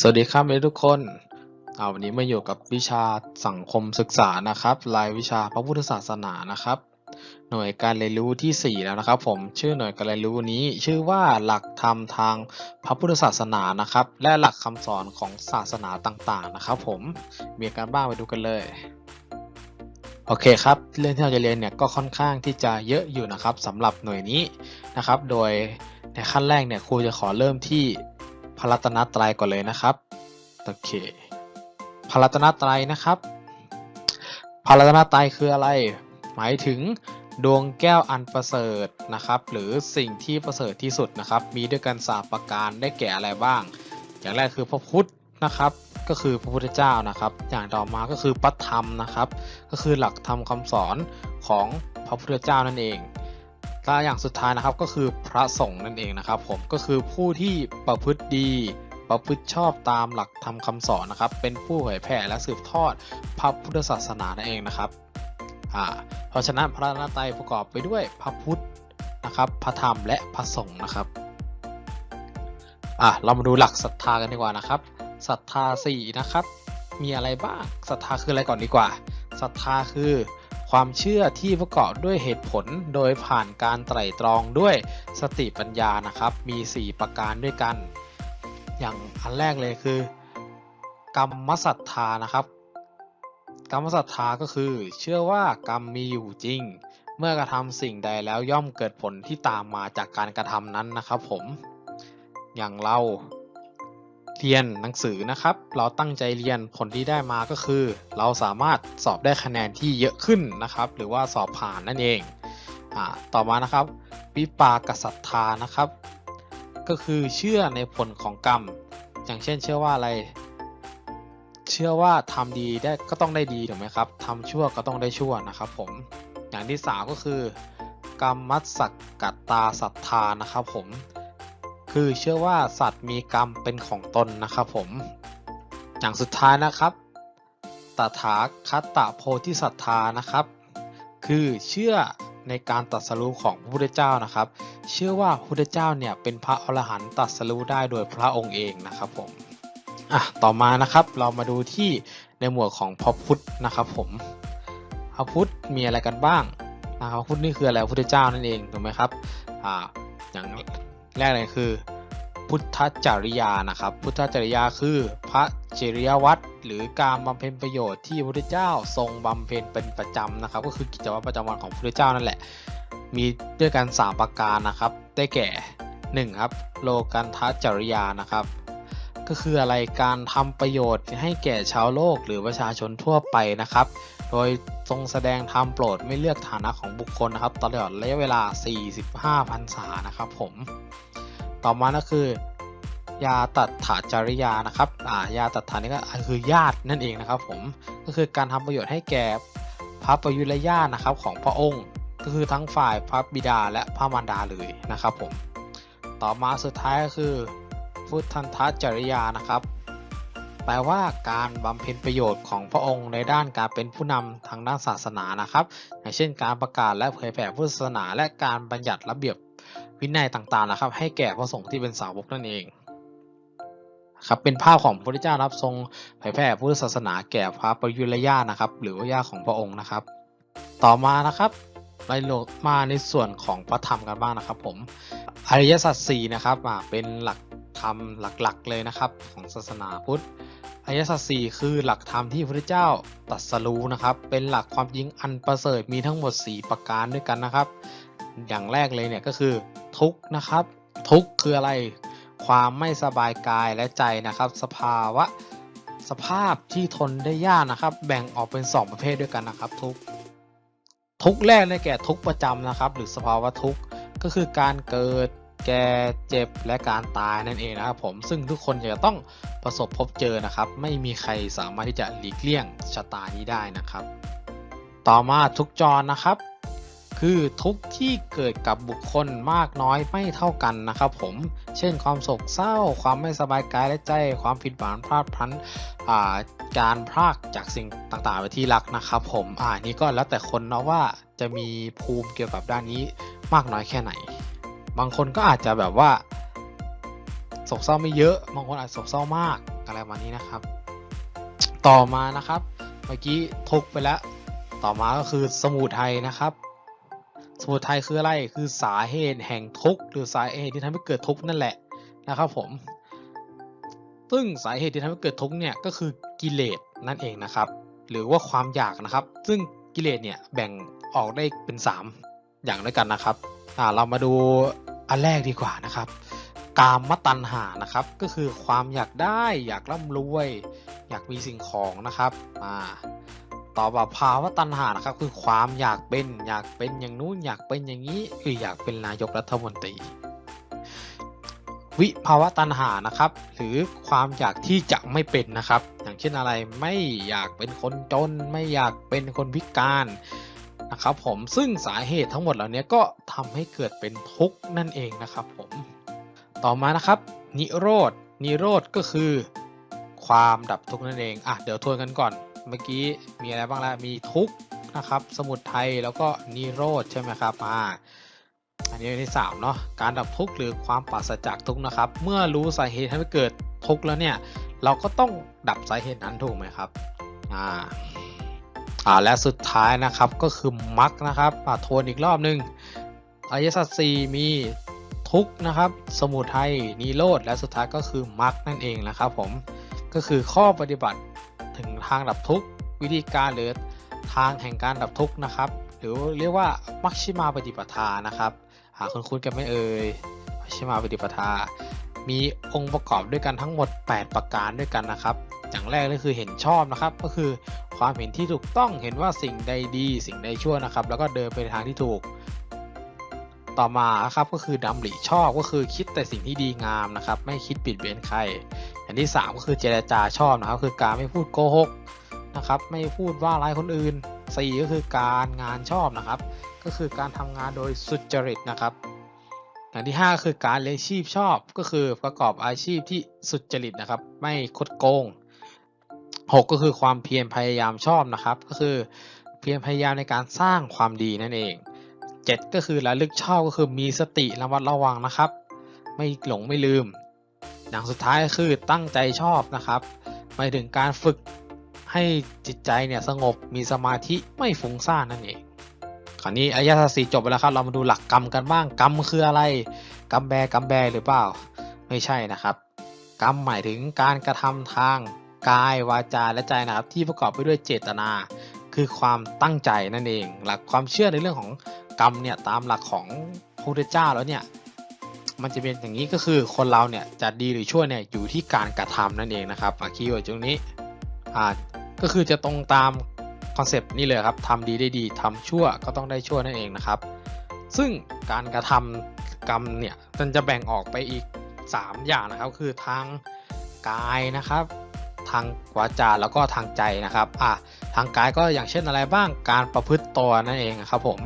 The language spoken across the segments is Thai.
สวัสดีครับทุกคนอ่าวันนี้มาอยู่กับวิชาสังคมศึกษานะครับ รายวิชาพระพุทธศาสนานะครับ หน่วยการเรียนรู้ที่ 4 แล้วนะครับ ผมชื่อหน่วยการเรียนรู้นี้ ชื่อว่าหลักธรรมทางพระพุทธศาสนานะครับ และหลักคำสอนของศาสนาต่างๆนะครับ ผมมีการบ้างไปดูกันเลยโอเคครับ เรื่องที่เราจะเรียนเนี่ยก็ค่อนข้างที่จะเยอะอยู่นะครับสำหรับหน่วยนี้นะครับ โดยในขั้นแรกเนี่ยครูจะขอเริ่มที่ พระรัตนตรัยก่อนเลยนะครับโอเคพระรัตนตรัยนะครับพระรัตนตรัยคืออะไร หมายถึงดวงแก้วอันประเสริฐนะครับ หรือสิ่งที่ประเสริฐที่สุดนะครับ มีด้วยกันสามประการได้แก่อะไรบ้าง อย่างแรกคือพระพุทธนะครับ ก็คือพระพุทธเจ้านะครับ อย่างต่อมาก็คือพระธรรมนะครับ ก็คือหลักธรรมคำสอนของพระพุทธเจ้านั่นเอง และอย่างสุดท้ายนะครับก็คือพระสงฆ์นั่นเองนะครับผมก็คือผู้ที่ประพฤติดีประพฤติชอบตามหลักธรรมคำสอนนะครับ เป็นผู้เผยแผ่และสืบทอดพระพุทธศาสนานั่นเองนะครับอ่าเพราะฉะนั้นพระนาไตรัยประกอบไปด้วยพระพุทธนะครับพระธรรมและพระสงฆ์นะครับอะเรามาดูหลักศรัทธากันดีกว่านะครับศรัทธาสี่นะครับมีอะไรบ้างศรัทธาคืออะไรก่อนดีกว่าศรัทธาคือ ความเชื่อที่ประกอบด้วยเหตุผลโดยผ่านการไตร่ตรองด้วยสติปัญญานะครับ มี 4 ประการด้วยกัน อย่างอันแรกเลยคือ กรรมศรัทธานะครับ กรรมศรัทธาก็คือ เชื่อว่ากรรมมีอยู่จริง เมื่อกระทำสิ่งใดแล้วย่อมเกิดผลที่ตามมาจากการกระทำนั้นนะครับผม อย่างเรา เรียนหนังสือนะครับ เราตั้งใจเรียนผลที่ได้มาก็คือ เราสามารถสอบได้คะแนนที่เยอะขึ้นนะครับ หรือว่าสอบผ่านนั่นเองอต่อมานะครับ วิปากศรัทธานะครับ ก็คือเชื่อในผลของกรรม อย่างเช่น เชื่อว่าอะไร เชื่อว่าทำดีได้ก็ต้องได้ดีถูกไหมครับทำชั่วก็ต้องได้ชั่วนะครับผมอย่างที่สามก็คือกรรมมัสสกกัตตาศรัทธานะครับผม คือเชื่อว่าสัตว์มีกรรมเป็นของตนนะครับผม อย่างสุดท้ายนะครับ ตถาคตโพธิศรัทธานะครับ คือเชื่อในการตรัสรู้ของพระพุทธเจ้านะครับ เชื่อว่าพระพุทธเจ้าเนี่ยเป็นพระอรหันต์ตรัสรู้ได้โดยพระองค์เองนะครับผมอะต่อมานะครับเรามาดูที่ในหมวดของพระพุทธนะครับผมพระพุทธมีอะไรกันบ้างนะครับพุทธนี่คืออะไรพระพุทธเจ้านั่นเองถูกไหมครับอ่า แรกเลยคือ พุทธจริยานะครับ พุทธจริยาคือพระจริยวัตรหรือการบำเพ็ญประโยชน์ที่พระพุทธเจ้าทรงบำเพ็ญเป็นประจำนะครับ ก็คือกิจวัตรประจำวันของพระพุทธเจ้านั่นแหละ มีด้วยกัน 3 ประการนะครับ ได้แก่ 1. ครับโลกันทจริยานะครับ ก็คืออะไรการทำประโยชน์ให้แก่ชาวโลกหรือประชาชนทั่วไปนะครับ โดยทรงแสดงธรรมโปรดไม่เลือกฐานะของบุคคลนะครับ ตลอดระยะเวลา 45พรรษานะครับผม ต่อมาก็คือยาตัดถาจริยานะครับอ่ายาตัดถานี่ก็คือญาตินั่นเองนะครับผม ก็คือการทำประโยชน์ให้แก่พระประยุรญาตินะครับของพระองค์ ก็คือทั้งฝ่ายพระบิดาและพระมารดาเลยนะครับผม ต่อมาสุดท้ายก็คือ พุทธันทจริยานะครับ แปลว่าการบำเพ็ญประโยชน์ของพระองค์ในด้านการเป็นผู้นำทางด้านศาสนานะครับ อย่างเช่น การประกาศและเผยแผ่พุทธศาสนา และการบัญญัติระเบียบวินัยต่างๆนะครับ ให้แก่พระสงฆ์ที่เป็นสาวกนั่นเองครับเป็นภาพของพระพุทธเจ้ารับทรงเผยแผ่พุทธศาสนาแก่พระประยุรญานะครับ หรือว่าญาของพระองค์นะครับ ต่อมานะครับไปโลมาในส่วนของพระธรรมกันบ้างนะครับ ผมอริยสัจสี่นะครับเป็นหลัก ธรรมหลักๆเลยนะครับของศาสนาพุทธอริยสัจสี่คือหลักธรรมที่พระเจ้าตรัสรู้นะครับ เป็นหลักความจริงอันประเสริฐมีทั้งหมด 4 ประการด้วยกันนะครับ อย่างแรกเลยเนี่ยก็คือทุกนะครับ ทุกคืออะไร ความไม่สบายกายและใจนะครับ สภาวะสภาพที่ทนได้ยากนะครับ แบ่งออกเป็น 2 ประเภทด้วยกันนะครับ ทุกทุกแรกได้แก่ทุกประจำนะครับ หรือสภาวะทุกก็คือการเกิด แก่เจ็บและการตายนั่นเองนะครับผมซึ่งทุกคนจะต้องประสบพบเจอนะครับ ไม่มีใครสามารถที่จะหลีกเลี่ยงชะตานี้ได้นะครับ ต่อมาทุกจรนะครับ คือทุกที่เกิดกับบุคคลมากน้อยไม่เท่ากันนะครับ ผมเช่นความโศกเศร้า ความไม่สบายกายและใจ ความผิดหวังพลาดพลั้นการพลากจากสิ่งต่างๆไปที่รักนะครับ ผมอ่านี่ก็แล้วแต่คนเนาะว่าจะมีภูมิเกี่ยวกับด้านนี้มากน้อยแค่ไหน บางคนก็อาจจะแบบว่าโศกเศร้าไม่เยอะ บางคนอาจโศกเศร้ามากอะไรประมาณนี้นะครับ ต่อมานะครับ เมื่อกี้ทุกไปแล้ว ต่อมาก็คือสมุทัยนะครับ สมุทัยคืออะไร คือสาเหตุแห่งทุกข์หรือสาเหตุที่ทำให้เกิดทุกข์นั่นแหละนะครับผม ซึ่งสาเหตุที่ทำให้เกิดทุกข์เนี่ยก็คือกิเลสนั่นเองนะครับ หรือว่าความอยากนะครับ ซึ่งกิเลสเนี่ยแบ่งออกได้เป็น 3 อย่างด้วยกันนะครับ อ่าเรามาดูอันแรกดีกว่านะครับ กามตัณหานะครับ ก็คือความอยากได้อยากร่ำรวย อยากมีสิ่งของนะครับอ่าต่อมาภาวะตัณหานะครับ คือความอยากเป็นอยากเป็นอย่างนู้นอยากเป็นอย่างนี้คืออยากเป็นนายกรัฐมนตรี วิภาวะตัณหานะครับ หรือความอยากที่จะไม่เป็นนะครับ อย่างเช่นอะไรไม่อยากเป็นคนจน ไม่อยากเป็นคนพิการ นะครับผมซึ่งสาเหตุทั้งหมดเหล่านี้ก็ทำให้เกิดเป็นทุกข์นั่นเองนะครับผมต่อมานะครับนิโรธนิโรธก็คือ ความดับทุกข์นั่นเองอะเดี๋ยวทวนกันก่อน เมื่อกี้มีอะไรบ้างล้วมีทุกข์นะครับ สมุทัยแล้วก็นิโรธใช่ไหมครับอ่าอันนี้อันที่สามเนาะการดับทุกข์หรือความปราศจากทุกข์นะครับ เมื่อรู้สาเหตุให้เกิดทุกข์แล้วเนี่ย เราก็ต้องดับสาเหตุนั้นถูกไหมครับอ่า อ่าและสุดท้ายนะครับก็คือมรรคนะครับอ่าทวนอีกรอบหนึ่งอริยสัจสี่มีทุกนะครับ สมุทัยนิโรธและสุดท้ายก็คือมรรคนั่นเองนะครับผมก็คือข้อปฏิบัติถึงทางดับทุกวิธีการหรือทางแห่งการดับทุกนะครับ หรือเรียกว่ามัชชิมาปฏิปทานะครับ หาคุณคุ้นกันไม่เอ่ยมัชฌิมาปฏิปทา มีองค์ประกอบด้วยกันทั้งหมด 8 ประการด้วยกันนะครับ อย่างแรกก็คือเห็นชอบนะครับ ก็คือ ความเห็นที่ถูกต้องเห็นว่าสิ่งใดดีสิ่งใดชั่วนะครับ แล้วก็เดินไปทางที่ถูก ต่อมาครับก็คือดำริชอบก็คือคิดแต่สิ่งที่ดีงามนะครับ ไม่คิดปิดเบนใครอย่างที่ 3 ก็คือเจรจาชอบนะครับคือการไม่พูดโกหกนะครับไม่พูดว่าร้ายคนอื่น 4 ก็คือการงานชอบนะครับ ก็คือการทำงานโดยสุจริตนะครับอย่างที่ 5 คือการเลี้ยงชีพชอบก็คือประกอบอาชีพที่สุจริตนะครับ ไม่คดโกง 6 ก็คือความเพียรพยายามชอบนะครับ ก็คือเพียรพยายามในการสร้างความดีนั่นเอง 7 ก็คือระลึกชอบก็คือมีสติระมัดระวังนะครับ ไม่หลงไม่ลืม อย่างสุดท้ายก็คือตั้งใจชอบนะครับหมายถึงการฝึกให้จิตใจเนี่ยสงบมีสมาธิไม่ฟุ้งซ่านนั่นเองคราวนี้อายะสีจบไปแล้วครับเรามาดูหลักกรรมกันบ้างกรรมคืออะไรกรรมแบกรรมแบหรือเปล่า ไม่ใช่นะครับ กรรมหมายถึงการกระทำทาง กายวาจาและใจนะครับที่ประกอบไปด้วยเจตนา คือความตั้งใจนั่นเอง หลักความเชื่อในเรื่องของกรรมเนี่ยตามหลักของพระพุทธเจ้าแล้วเนี่ยมันจะเป็นอย่างนี้ก็คือคนเราเนี่ยจะดีหรือชั่วเนี่ยอยู่ที่การกระทำนั่นเองนะครับคีย์เวิร์ดตรงนี้อ่าก็คือจะตรงตามคอนเซปต์นี่เลยครับทำดีได้ดีทำชั่วก็ต้องได้ชั่วนั่นเองนะครับ ซึ่งการกระทำกรรมเนี่ยมันจะแบ่งออกไปอีก 3 อย่างนะครับ คือทางกายนะครับ ทางวาจาแล้วก็ทางใจนะครับอะทางกายก็อย่างเช่นอะไรบ้างการประพฤติตัวนั่นเองครับผม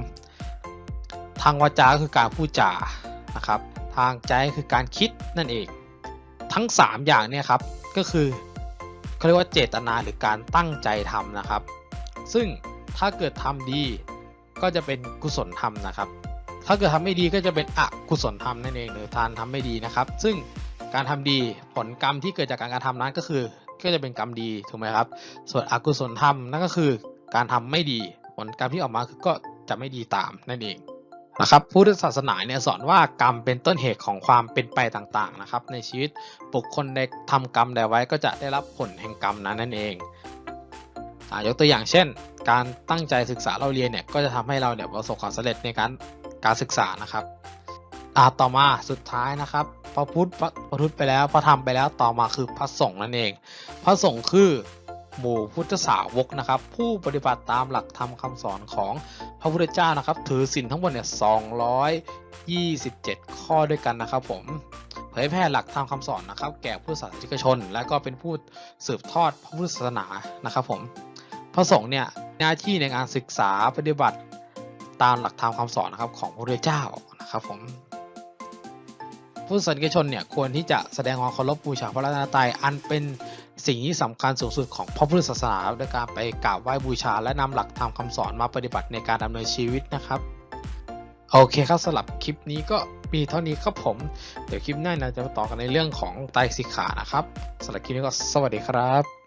ทางวาจาก็คือการพูดจานะครับ ทางใจคือการคิดนั่นเอง ทั้ง 3 อย่างเนี่ยครับก็คือเขาเรียกว่าเจตนาหรือการตั้งใจทำนะครับ ซึ่งถ้าเกิดทำดีก็จะเป็นกุศลธรรมนะครับ ถ้าเกิดทำไม่ดีก็จะเป็นอกุศลธรรมนั่นเองหรือทานทำไม่ดีนะครับ ซึ่งการทำดีผลกรรมที่เกิดจากการกระทำนั้นก็คือ ก็จะเป็นกรรมดีถูกไหมครับ ส่วนอกุศลธรรมนั่นก็คือการทำไม่ดีผลกรรมที่ออกมาคือก็จะไม่ดีตามนั่นเองนะครับพุทธศาสนาเนี่ยสอนว่ากรรมเป็นต้นเหตุของความเป็นไปต่างๆนะครับ ในชีวิตบุคคลใดทำกรรมใดไว้ก็จะได้รับผลแห่งกรรมนั้นนั่นเองอยกตัวอย่างเช่น การตั้งใจศึกษาเราเรียนเนี่ยก็จะทำให้เราเนี่ยประสบความสำเร็จในการการศึกษานะครับ อ่าต่อมาสุดท้ายนะครับ พระพุทธพระพุทธไปแล้วพระธรรมไปแล้วต่อมาคือพระสงฆ์นั่นเอง พระสงฆ์คือหมู่พุทธสาวกนะครับ ผู้ปฏิบัติตามหลักธรรมคาสอนของพระพุทธเจ้านะครับ ถือศีลทั้งหมดเนี่ย227 ข้อด้วยกันนะครับผมเผยแพร่หลักธรรมคาสอนนะครับ แก่ผู้ศาสนิกชน และก็เป็นผู้สืบทอดพระพุทธศาสนานะครับผมพระสงฆ์เนี่ยหน้าที่ในการศึกษาปฏิบัติตามหลักธรรมคำสอนนะครับของพระพุทธเจ้านะครับผม ผู้ศาสนิกชนเนี่ยควรที่จะแสดงความเคารพบูชาพระรัตนตรัยอันเป็นสิ่งที่สำคัญสูงสุดของพระพุทธศาสนาด้วยการไปกราบไหว้บูชา และนำหลักธรรมคาสอนมาปฏิบัติในการดำเนินชีวิตนะครับ โอเคครับสำหรับคลิปนี้ก็มีเท่านี้ครับผม เดี๋ยวคลิปหน้าเราจะมาต่อกันในเรื่องของไตรสิกขานะครับสำหรับคลิปนี้ก็สวัสดีครับ